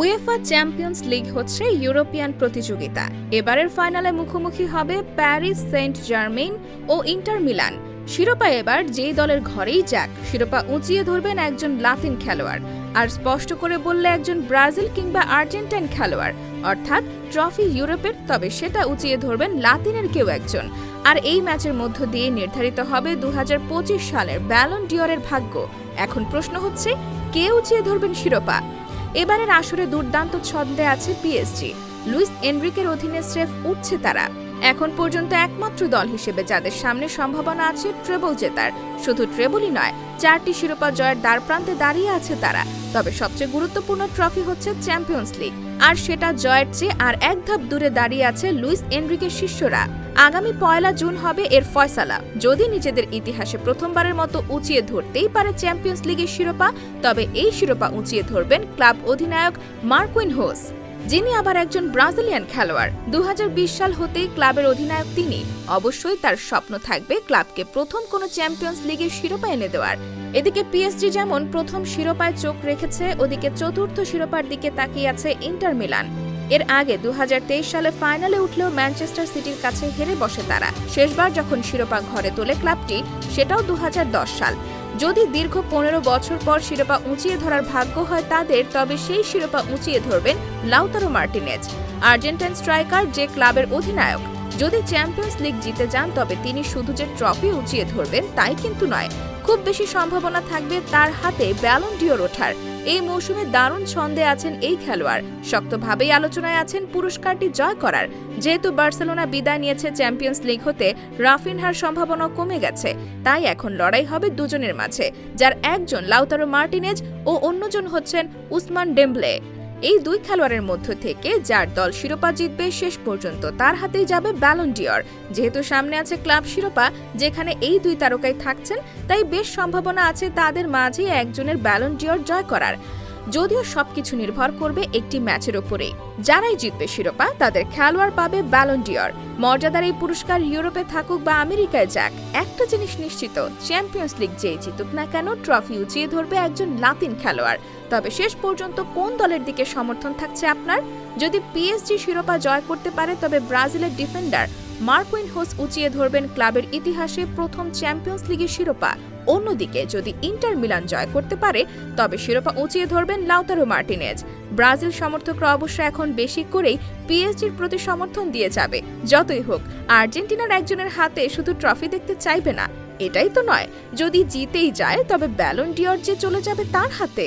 UEFA champions league হচ্ছে European প্রতিযোগিতা। এবারের ফাইনালে মুখোমুখি হবে প্যারিস সেন্ট জার্মেইন ও ইন্টার মিলান শিরোপা এবার যেই দলের ঘরেই যাক, শিরোপা উঁচিয়ে ধরবেন একজন লাতিন খেলোয়াড়। আর স্পষ্ট করে বললে একজন ব্রাজিল কিংবা আর্জেন্টাইন খেলোয়াড়। অর্থাৎ ট্রফি ইউরোপের, তবে সেটা উঁচিয়ে ধরবেন লাতিনের কেউ একজন। আর এই ম্যাচের মধ্য দিয়ে নির্ধারিত হবে দু হাজার পঁচিশ সালের ব্যালন ডিওরের ভাগ্য। এখন প্রশ্ন হচ্ছে, কে উঁচিয়ে ধরবেন শিরোপা? এবারের আসরে দুর্দান্ত ছন্দে আছে পিএসজি লুইস এনরিকের অধীনে স্রেফ উঠছে তারা। এখন পর্যন্ত একমাত্র দল হিসেবে যাদের সামনে সম্ভাবনা আছে ট্রেবল জেতার। শুধু ট্রেবলই নয়, চারটি শিরোপা জয়ের দ্বারপ্রান্তে দাঁড়িয়ে আছে তারা। তবে সবচেয়ে গুরুত্বপূর্ণ ট্রফি হচ্ছে চ্যাম্পিয়ন্স লিগ আর সেটা জয়ের চেয়ে আর এক ধাপ দূরে দাঁড়িয়ে আছে লুইস এনরিকের শিষ্যরা। আগামী পয়লা জুন হবে এর ফয়সালা। যদি নিজেদের ইতিহাসে প্রথমবারের মতো উঁচিয়ে ধরতেই পারে চ্যাম্পিয়ন্স লিগের শিরোপা, তবে এই শিরোপা উঁচিয়ে ধরবেন ক্লাব অধিনায়ক মার্কুইন হোস, যিনি আবার একজন ব্রাজিলিয়ান খেলোয়াড়। দু হাজার বিশ সাল হতেই ক্লাবের অধিনায়ক তিনি। অবশ্যই তার স্বপ্ন থাকবে ক্লাবকে প্রথম কোনো চ্যাম্পিয়ন্স লিগের শিরোপা এনে দেওয়ার। এদিকে পিএসজি যেমন প্রথম শিরোপায় চোখ রেখেছে, ওদিকে চতুর্থ শিরোপার দিকে তাকিয়ে আছে ইন্টার মিলান। এর আগে দুহাজার তেইশ সালে ফাইনালে উঠলেও ম্যানচেস্টার সিটির কাছে হেরে বসে তারা। শেষবার যখন শিরোপা ঘরে তোলে ক্লাবটি, সেটাও দুহাজার দশ সাল। যদি দীর্ঘ পনেরো বছর পর শিরোপা উঁচিয়ে ধরার ভাগ্য হয় তাদের, তবে সেই শিরোপা উঁচিয়ে ধরবেন লাউতারো মার্টিনেজ, আর্জেন্টাইন স্ট্রাইকার যে ক্লাবের অধিনায়ক। যদি চ্যাম্পিয়ন্স লিগ জিতে যান, তবে তিনি শুধু যে ট্রফি উঁচিয়ে ধরবেন তাই কিন্তু নয়। খুব বেশি সম্ভাবনা থাকবে তার হাতে ব্যালন ডিওর ওঠার। এই মৌসুমে দারুণ ছন্দে আছেন এই খেলোয়াড়। শক্তভাবেই আলোচনায় আছেন পুরস্কারটি জয় করার। যেহেতু বার্সেলোনা বিদায় নিয়েছে চ্যাম্পিয়ন্স লিগ হতে, রাফিনহার সম্ভাবনা কমে গেছে। তাই এখন লড়াই হবে দুজনের মাঝে, যার একজন লাউতারো মার্টিনেজ ও অন্যজন হচ্ছেন উসমান ডেম্বলে। এই দুই খেলোয়াড়ের মধ্য থেকে যার দল শিরোপা জিতবে শেষ পর্যন্ত তার হাতেই যাবে ব্যালন ডিয়র যেহেতু সামনে আছে ক্লাব শিরোপা, যেখানে এই দুই তারকাই থাকছেন, তাই বেশ সম্ভাবনা আছে তাদের মাঝে একজনের ব্যালন ডিয়র জয় করার। যদিও সবকিছু নির্ভর করবে একটি ম্যাচের ওপরে যারাই জিতবে শিরোপা, তাদের খেলোয়াড় পাবে ব্যালন ডিওর মর্যাদার এই পুরস্কার ইউরোপে থাকুক বা আমেরিকায় যাক, একটা জিনিস নিশ্চিত চ্যাম্পিয়ন্স লিগ যেই জিতুক না কেন ট্রফি উঁচিয়ে ধরবে একজন লাতিন খেলোয়াড়। তবে শেষ পর্যন্ত কোন দলের দিকে সমর্থন থাকছে আপনার? যদি পিএসজি শিরোপা জয় করতে পারে, তবে ব্রাজিলের ডিফেন্ডার মার্কুইন হোস উঁচিয়ে ধরবেন ক্লাবের ইতিহাসে প্রথম চ্যাম্পিয়ন্স লিগের শিরোপা। অন্যদিকে যদি ইন্টার মিলান জয় করতে পারে, তবে শিরোপা উঁচিয়ে ধরবেন লাউতারো মার্টিনেজ। ব্রাজিল সমর্থকরা অবশ্য এখন বেশি করেই পিএসজির প্রতি সমর্থন দিয়ে যাবে, যতই হোক। আর্জেন্টিনার একজনের হাতে শুধু ট্রফি দেখতে চাইবে না, এটাই তো নয়, যদি জিতেই যায়, তবে ব্যালন ডিওর যে চলে যাবে তার হাতে।